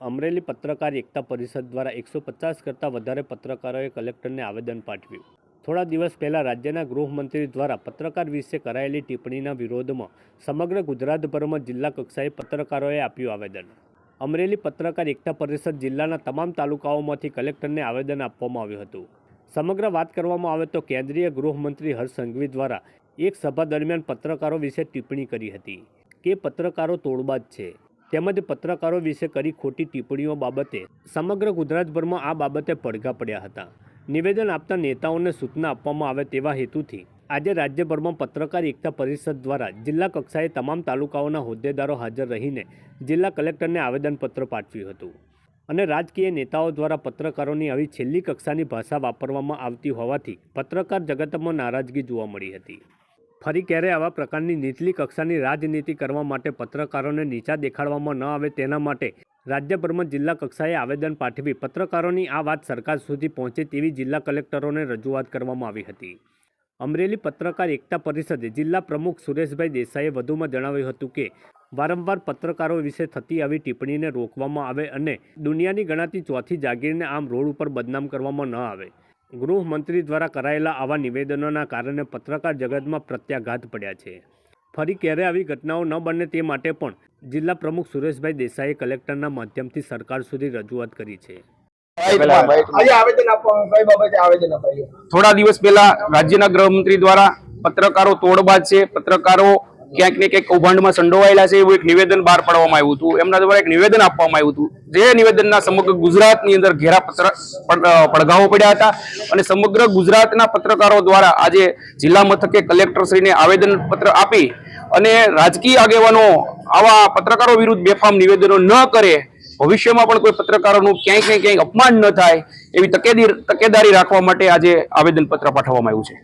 અમરેલી પત્રકાર એકતા પરિષદ દ્વારા એકસો પચાસ કરતાં વધારે પત્રકારોએ કલેક્ટરને આવેદન પાઠવ્યું. થોડા દિવસ પહેલાં રાજ્યના ગૃહમંત્રી દ્વારા પત્રકાર વિશે કરાયેલી ટિપ્પણીના વિરોધમાં સમગ્ર ગુજરાતભરમાં જિલ્લા કક્ષાએ પત્રકારોએ આપ્યું આવેદન. અમરેલી પત્રકાર એકતા પરિષદ જિલ્લાના તમામ તાલુકાઓમાંથી કલેક્ટરને આવેદન આપવામાં આવ્યું હતું. સમગ્ર વાત કરવામાં આવે તો કેન્દ્રીય ગૃહમંત્રી હર્ષ સંઘવી દ્વારા એક સભા દરમિયાન પત્રકારો વિશે ટિપ્પણી કરી હતી કે પત્રકારો તોડબાજ છે. તેમજ પત્રકારો વિશે કરી ખોટી ટિપ્પણીઓ બાબતે સમગ્ર ગુજરાતભરમાં આ બાબતે પડઘા પડ્યા હતા. નિવેદન આપતા નેતાઓને સૂચના આપવામાં આવે તેવા હેતુથી આજે રાજ્યભરમાં પત્રકાર એકતા પરિષદ દ્વારા જિલ્લા કક્ષાએ તમામ તાલુકાઓના હોદ્દેદારો હાજર રહીને જિલ્લા કલેક્ટરને આવેદનપત્ર પાઠવ્યું હતું. અને રાજકીય નેતાઓ દ્વારા પત્રકારોની આવી છેલ્લી કક્ષાની ભાષા વાપરવામાં આવતી હોવાથી પત્રકાર જગતમાં નારાજગી જોવા મળી હતી. ફરી ક્યારે આવા પ્રકારની નીચલી કક્ષાની રાજનીતિ કરવા માટે પત્રકારોને નીચા દેખાડવામાં ન આવે તેના માટે રાજ્યભરમાં જિલ્લા કક્ષાએ આવેદન પાઠવી પત્રકારોની આ વાત સરકાર સુધી પહોંચે તેવી જિલ્લા કલેક્ટરોને રજૂઆત કરવામાં આવી હતી. અમરેલી પત્રકાર એકતા પરિષદે જિલ્લા પ્રમુખ સુરેશભાઈ દેસાઈએ વધુમાં જણાવ્યું હતું કે, વારંવાર પત્રકારો વિશે થતી આવી ટિપ્પણીને રોકવામાં આવે અને દુનિયાની ગણાતી ચોથી જાગીરને આમ રોડ ઉપર બદનામ કરવામાં ન આવે. ગૃહમંત્રી દ્વારા કરાયેલા આવા નિવેદનોના કારણે પત્રકાર જગતમાં પ્રત્યાઘાત પડ્યા છે. ફરી ક્યારે આવી ઘટનાઓ ન બને તે માટે પણ જિલ્લા પ્રમુખ સુરેશભાઈ દેસાઈએ કલેક્ટરના માધ્યમથી સરકાર સુધી રજૂઆત કરી છે. થોડા દિવસ પહેલા રાજ્યના ગૃહમંત્રી દ્વારા પત્રકારો તોડબાજ છે. પત્રકારો ક્યાંક ને ક્યાંક કૌભાંડમાં સંડોવાયેલા છે એવું એક નિવેદન બહાર પાડવામાં આવ્યું હતું. એમના દ્વારા એક નિવેદન આપવામાં આવ્યું હતું. જે નિવેદનના સમગ્ર ગુજરાતની અંદર ઘેરા પડઘાઓ પડ્યા હતા અને સમગ્ર ગુજરાતના પત્રકારો દ્વારા આજે જિલ્લા મથકે કલેક્ટરશ્રીને આવેદન પત્ર આપી અને રાજકીય આગેવાનો આવા પત્રકારો વિરુદ્ધ બેફામ નિવેદનો ન કરે, ભવિષ્યમાં પણ કોઈ પત્રકારોનું ક્યાંય ક્યાંય ક્યાંય અપમાન ન થાય એવી તકેદી, તકેદારી રાખવા માટે આજે આવેદનપત્ર પાઠવવામાં આવ્યું છે.